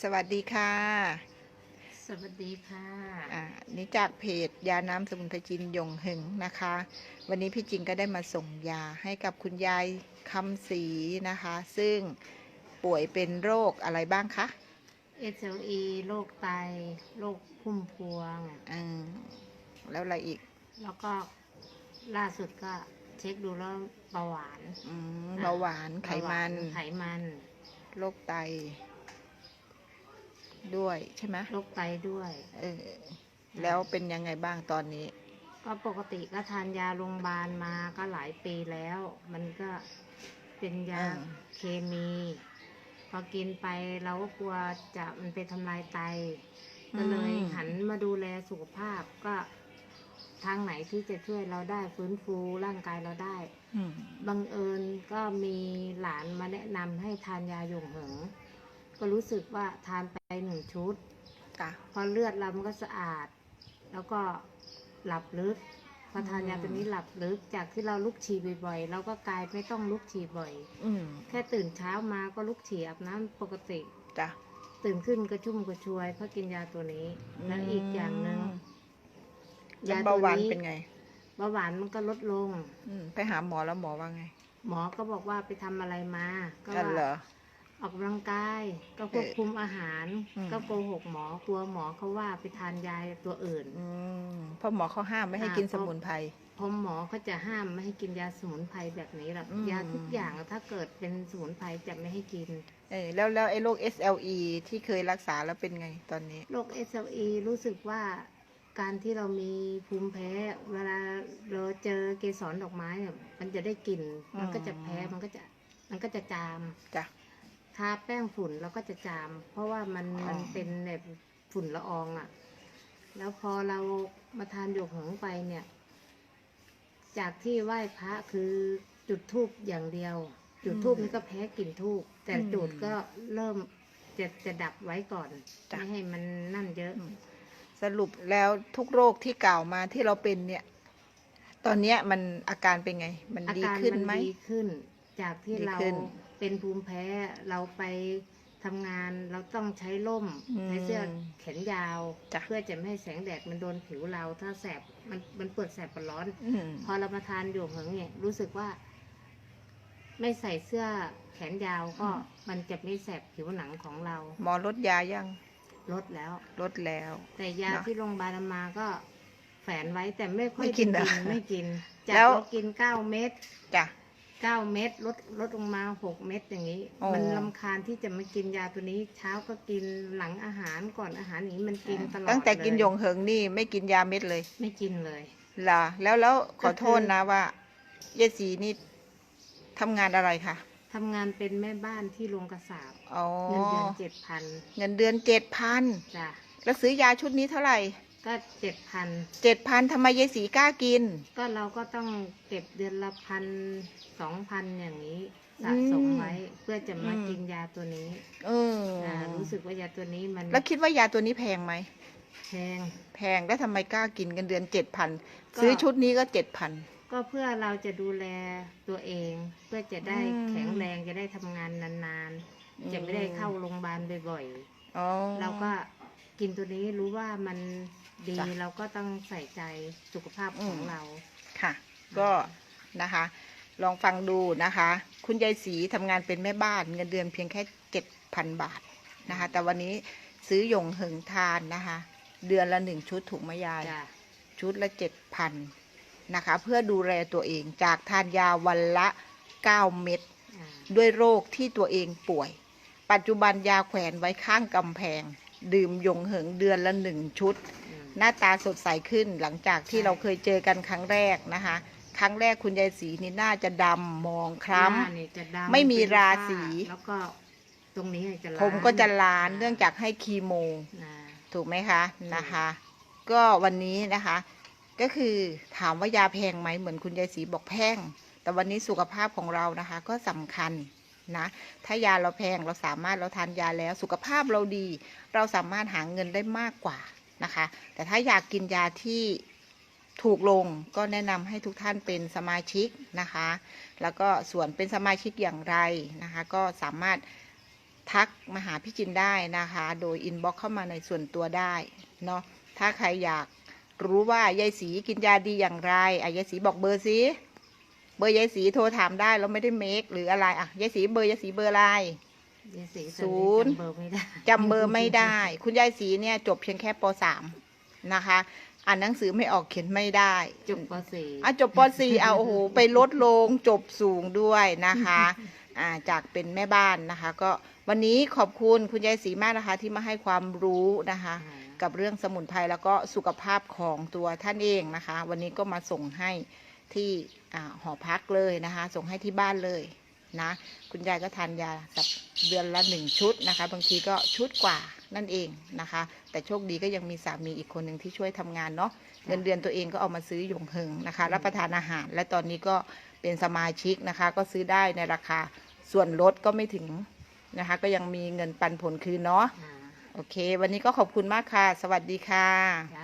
สวัสดีค่ะ สวัสดีค่ะอ่านี่จากเพจยาน้ำสมุนไพรจีนยงหึงนะคะ วันนี้พี่จิงก็ได้มาส่งยาให้กับคุณยายคำศรีนะคะ ซึ่งป่วยเป็นโรคอะไรบ้างคะ SLE โรคไตโรคพุ่มพวง อืมแล้วอะไรอีก แล้วก็ล่าสุดก็เช็คดูแล้วเบาหวานอืมเบาหวานไขมัน เบาหวาไขมัน โรคไต ด้วยใช่ไหมโรคไตด้วย เออ แล้วเป็นยังไงบ้างตอนนี้ ก็ปกติก็ทานยาโรงพยาบาลมาก็หลายปีแล้ว มันก็เป็นยาอ่าเคมี พอกินไปเราก็กลัวจะมันไปทำลายไต ก็เลยหันมาดูแลสุขภาพก็ทางไหนที่จะช่วยเราได้ฟื้นฟูร่างกายเราได้อืมบังเอิญก็มีหลานมาแนะนำให้ทานยาหยงเหิง ก็รู้สึกว่าทานไปหนึ่งชุดจ้ะพอเลือดเรามันก็สะอาด แล้วก็หลับลึกพอทานยาตัวนี้หลับลึกจากที่เราลุกฉี่บ่อยๆเราก็กลายไม่ต้องลุกฉี่บ่อย อืมแค่ตื่นเช้ามาก็ลุกฉี่อาบน้ำปกติ จ้ะ ตื่นขึ้นกระชุ่มกระชวยเพราะกินยาตัวนี้ แล้วอีกอย่างหนึ่งแล้วเบาหวานเป็นไง เบาหวานมันก็ลดลง อืมไปหาหมอแล้วหมอว่าไงหมอก็บอกว่าไปทำอะไรมา ก็กันเหรว่าอ ออกกำลังกาย ก็ควบคุมอาหาร อืม ก็โกหกหมอกลัวหมอเขาว่าไปทานยาตัวอื่น อืมเพราะหมอเขาห้ามไม่ให้อ่ากินเพสราะมุนไพร เพราะหมอเขาจะห้ามไม่ให้กินยาสมุนไพรแบบนี้หรอกอืม ยาทุกอย่างถ้าเกิดเป็นสมุนไพรจะไม่ให้กินเออแล้วแล้วไอ้โรค SLE ที่เคยรักษาแล้วเป็นไงตอนนี้ โรค SLE รู้สึกว่าการที่เรามีภูมิแพ้เวลาเราเจอเกสรดอกไม้เนี่ยมันจะได้กลิ่น มันก็จะแพ้มันก็จะ มันก็จะจาม จ้ะ ทาแป้งฝุ่นเราก็จะจาม เพราะว่ามันอ๋อมันเป็นแบบฝุ่นละอองอะ่ะ แล้วพอเรามาทานหยกหงส์ไปเนี่ย จากที่ไหว้พระคือจุดทูบอย่างเดียว จุดทูบนี่ก็แพ้กลิ่นทูบแต่จุดก็เริ่มจะจะดับไว้ก่อนจ้ะ ไม่ให้มันนั่นเยอะอืมสรุปแล้วทุกโรคที่กล่าวมาที่เราเป็นเนี่ย ตอนเนี้ยมันอาการเป็นไง มันอาดีการขึ้นมันไหม ดีขึ้น จากที่ดีเราขึ้น เป็นภูมิแพ้เราไปทำงานเราต้องใช้ร่มอืมใช้เสื้อแขนยาว จ้ะ เพื่อจะไม่ให้แสงแดดมันโดนผิวเรา ถ้าแสบมันมันปวดแสบปวดร้อน อืม พอเรามาทานหยวกเหิงเนี่ยรู้สึกว่า ไม่ใส่เสื้อแขนยาวก็มันจะไม่แสบผิวหนังของเราหมอลดยายังลดแล้ว ลดแล้ว แต่ยาเนอะที่โรงพยาบาลเอามาก็ แฝนไว้แต่ไม่ค่อยไม่กินเหรอไม่กินจากแล้ว เรากินเก้าเม็ดจ้ะ เก้าเม็ดลดลดลงมาหกเม็ดอย่างนี้ อ๋อ มันลำคาญที่จะมากินยาตัวนี้ เช้าก็กินหลังอาหารก่อนอาหารอย่างนี้มันกินตลอดตั้งแต่กินเลยหยงเหิงนี่ไม่กินยาเม็ดเลยไม่กินเลยเหรอแล้วแล้วขอก็คือโทษนะว่าเยายสีนี่ทำงานอะไรคะทำงานเป็นแม่บ้านที่โรงกระสาบอ๋อเงินเดือนเจ็ดพันเงินเดือนเจ็ดพันจ้ะแล้วซื้อยาชุดนี้เท่าไหร่ ก็เจ็ดพันเจ็ดพันทำไมยายสีกล้ากิน ก็เราก็ต้องเก็บเดือนละพันสองพันอย่างนี้สะสมไว้เพื่อจะมาอืม กินยาตัวนี้เออออ่ารู้สึกว่ายาตัวนี้มันแล้วคิดว่ายาตัวนี้แพงไหม แพง แพงแล้วทำไมกล้ากินเงินเดือนเจ็ดพันก็ ซื้อชุดนี้ก็เจ็ดพัน ก็เพื่อเราจะดูแลตัวเอง เพื่อจะได้อืมแข็งแรงจะได้ทำงานนานอืม ๆ จะไม่ได้เข้าโรงพยาบาลบ่อยอ๋อๆเราก็ กินตัวนี้รู้ว่ามันดีจ้ะ เราก็ต้องใส่ใจสุขภาพของอืมเรา ค่ะ ก็นะคะ ลองฟังดูนะคะ คุณยายศรีทำงานเป็นแม่บ้านเงินเดือนเพียงแค่เจ็ดพันบาทนะคะ แต่วันนี้ซื้อหยงเหิงทานนะคะ เดือนละหนึ่งชุดถูกไหมยาย จ้ะ ชุดละเจ็ดพันนะคะ เพื่อดูแลตัวเองจากทานยาวันละเก้าเม็ดอ่าด้วยโรคที่ตัวเองป่วย ปัจจุบันยาแขวนไว้ข้างกำแพง ดื่มหยงเหิงเดือนละหนึ่งชุดอืมหน้าตาสดใสขึ้นหลังจากที่ใช่เราเคยเจอกันครั้งแรกนะคะ ครั้งแรกคุณยายศรีนี่น่าจะดำมองคล้หน้านี่จะดำไม่มีเป็นราฝ้ศีแล้วก็ตรงนี้จะำล้านผมก็จะล้านเนื่องจากให้คีโมอ่าถูกไหมคะนะคะ ก็วันนี้นะคะ ก็คือถามว่ายาแพงไหมเหมือนคุณยายศรีบอกแพงแต่วันนี้สุขภาพของเรานะคะ ก็สำคัญ นะถ้ายาเราแพงเราสามารถเราทานยาแล้วสุขภาพเราดี เราสามารถหาเงินได้มากกว่านะคะ แต่ถ้าอยากกินยาที่ถูกลงก็แนะนำให้ทุกท่านเป็นสมาชิกนะคะ แล้วก็ส่วนเป็นสมาชิกอย่างไรนะคะ ก็สามารถทักมาหาพี่จินได้นะคะ โดยอินบ็อกเข้ามาในส่วนตัวได้เนาะถ้าใครอยากรู้ว่ายายสีกินยาดีอย่างไรอะยายสีบอกเบอร์สิ เบอร์ยายสีโทรถามได้เราไม่ได้เมคหรืออะไรอะยายสีเบอร์ยายสีเบอร์อะไรยายศรีศูนย์ จำเบอร์ไม่ได้จำเบอร์ไม่ได้ คุณยายสีเนี่ยจบเพียงแค่ป .3 นะคะ อ่านหนังสือไม่ออกเขียนไม่ได้จบป .4 อะจบป .4 เอาโอ้โหไปลดลงจบสูงด้วยนะคะอ่าจากเป็นแม่บ้านนะคะ ก็วันนี้ขอบคุณคุณยายสีมากนะคะ ที่มาให้ความรู้นะคะ กับเรื่องสมุนไพรแล้วก็สุขภาพของตัวท่านเองนะคะ วันนี้ก็มาส่งให้ ที่อ่าหอพักเลยนะคะ ส่งให้ที่บ้านเลยนะคุณยายก็ทานยาสัปเดือนละหนึ่งชุดนะคะ บางทีก็ชุดกว่านั่นเองนะคะ แต่โชคดีก็ยังมีสามีอีกคนหนึ่งที่ช่วยทำงานเนาะเงินเดือนตัวเองก็เอามาซื้อหยงเหิงนะคะ รับประทานอาหาร และตอนนี้ก็เป็นสมาชิกนะคะ ก็ซื้อได้ในราคาส่วนลดก็ไม่ถึงนะคะ ก็ยังมีเงินปันผลคืนเนาะอ่าโอเค วันนี้ก็ขอบคุณมากค่ะ สวัสดีค่ะจ้า